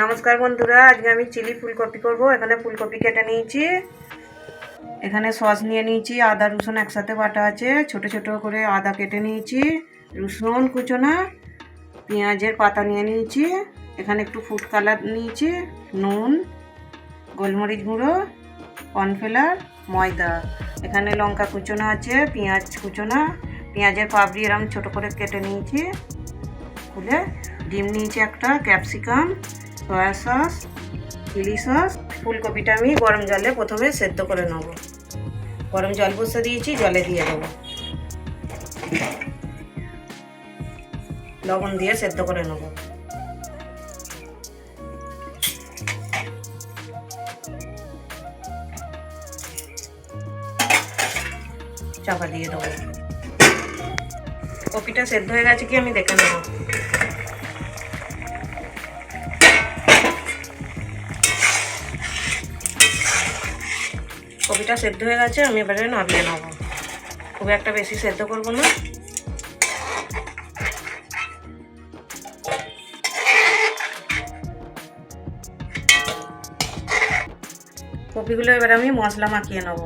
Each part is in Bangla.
নমস্কার বন্ধুরা, আজকে আমি চিলি ফুলকপি করব। এখানে ফুলকপি কেটে নিয়েছি। এখানে সস নিয়ে নিয়েছি, আদা, রসুন একসাথে বাটা আছে। ছোট ছোট করে আদা কেটে নিয়েছি, রসুন, কুচোনা, পেঁয়াজের পাতা নিয়ে নিয়েছি। এখানে একটু ফুড কালার নিয়েছি, নুন, গোলমরিচ গুঁড়ো, কর্নফ্লাওয়ার, ময়দা। এখানে লঙ্কা কুচোনা আছে, পেঁয়াজ কুচোনা, পেঁয়াজের পাপড়ি এরম ছোট করে কেটে নিয়েছি। খুলে ডিম নিয়েছি একটা, capsicum soya sauce chilli sauce ফুলকপিটা আমি গরম জলে প্রথমে সেদ্ধ করে নেব। গরম জল বসে দিয়েছি, জলে দিয়ে দেবো। লবণ দিয়ে সেদ্ধ করে নেব। চাপা দিয়ে দেবো। কপিটা সেদ্ধ হয়ে গেছে কি আমি দেখে নেব। কপিটা সেদ্ধ হয়ে গেছে, আমি এবারে নামিয়ে নেব। খুব একটা বেশি সেদ্ধ করব না। কপিগুলো এবার আমি মশলা মাখিয়ে নেব।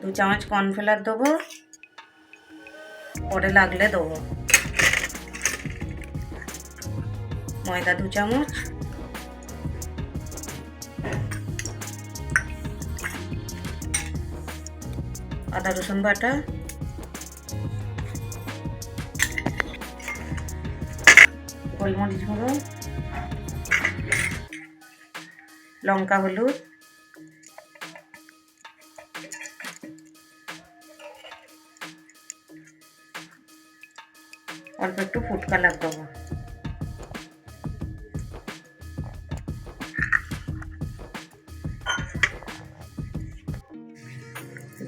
দু চামচ কর্নফ্লাওয়ার দেবো। পরে লাগলে দেবো। ময়দা দু চামচ। আদা রসুন বাটা। গোলমরিচ গুঁড়ো। লঙ্কা হলুদ। অল্প একটু ফুড কালার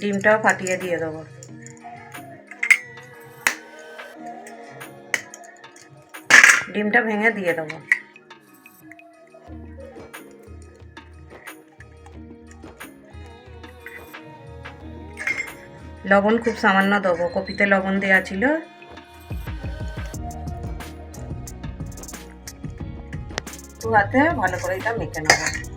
ডিমটাও ফাটিয়ে দিয়ে দেবো। ডিমটা ভেঙে দিয়ে দেবো। লবণ খুব সামান্য দেবো, কপিতে লবণ দেওয়া ছিল। হাতে ভালো করে এটা মেখে নেব।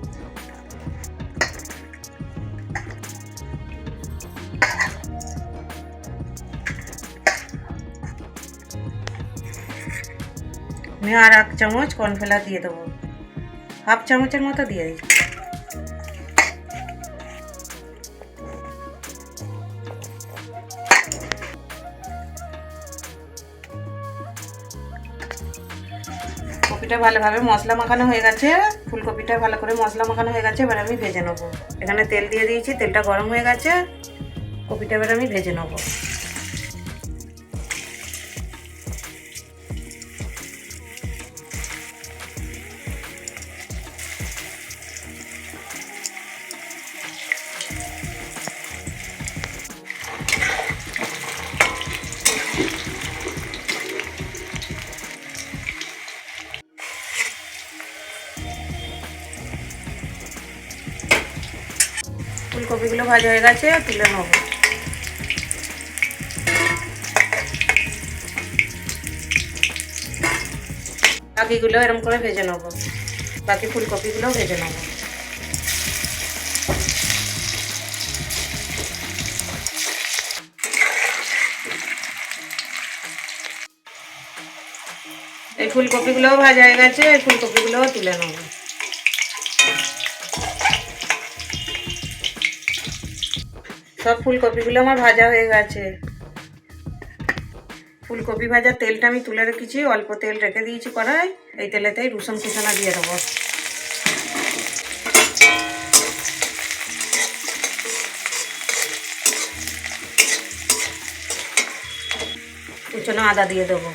আমি আর এক চামচ কর্নফ্লাওয়ার দিয়ে দেবো। হাফ চামচের মতো দিয়ে দিই কপিটা ভালোভাবে মশলা মাখানো হয়ে গেছে। ফুলকপিটা ভালো করে মশলা মাখানো হয়ে গেছে, এবার আমি ভেজে নেব। এখানে তেল দিয়ে দিয়েছি, তেলটা গরম হয়ে গেছে। কপিটা এবার আমি ভেজে নেব। ফুলকপিগুলো ভাজা হয়ে গেছে, তুলে নেব। বাকিগুলো এরকম করে ভেজে নেব। বাকি ফুলকপিগুলো ভেজে নেব। এই ফুলকপিগুলোও ভাজা হয়ে গেছে, এই ফুলকপিগুলোও তুলে নেব। সব ফুলকপিগুলো আমার ভাজা হয়ে গেছে। ফুলকপি ভাজার তেলটা আমি তুলে রেখেছি, অল্প তেল রেখে দিয়েছি কড়াই এই তেলেতেই রসুন কুচানা দিয়ে দেবো। কুচনো আদা দিয়ে দেবো।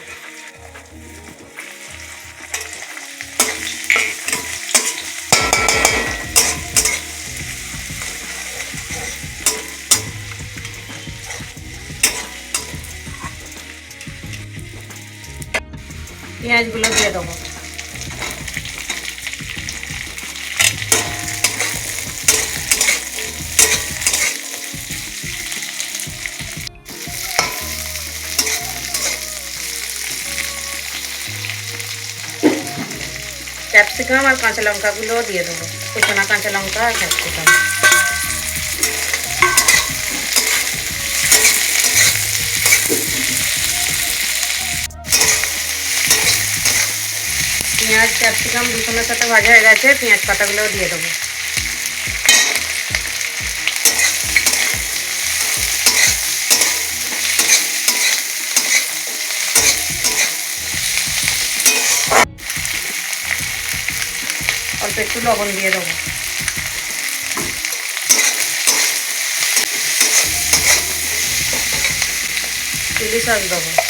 পেঁয়াজগুলো দিয়ে দেবো। ক্যাপসিকাম আর কাঁচা লঙ্কাগুলো দিয়ে দেবো। কুচনা কাঁচা লঙ্কা আর ক্যাপসিকাম। পেঁয়াজ, ক্যাপসিকাম রসুনের সাথে ভাজা হয়ে গেছে, পেঁয়াজ পাতাগুলোও দিয়ে দেবো। অল্প একটু লবণ দিয়ে দেবো। চিলি সস দেবো।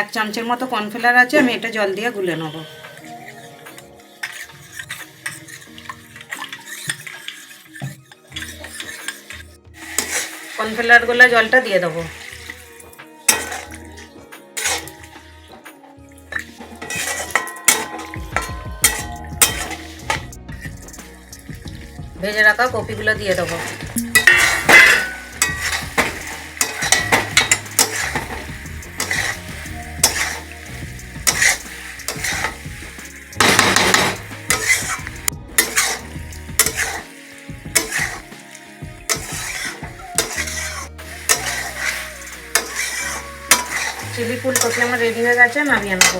এক চামচের মতো কর্নফ্লাওয়ার আছে, আমি এটা জল দিয়ে গুলে নেব। কর্নফ্লাওয়ারগুলা জলটা দিয়ে দেবো। ভেজে রাখা কপিগুলো দিয়ে দেবো। চিলি ফুলকপি আমার রেডি হয়ে গেছে, নামিয়ে নেব।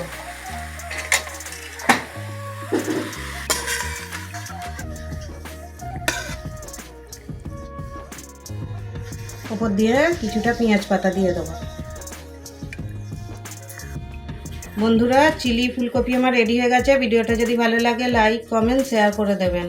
ওপর দিয়ে কিছুটা পেঁয়াজ পাতা দিয়ে দেবো। বন্ধুরা, চিলি ফুলকপি আমার রেডি হয়ে গেছে। ভিডিওটা যদি ভালো লাগে লাইক কমেন্ট শেয়ার করে দেবেন।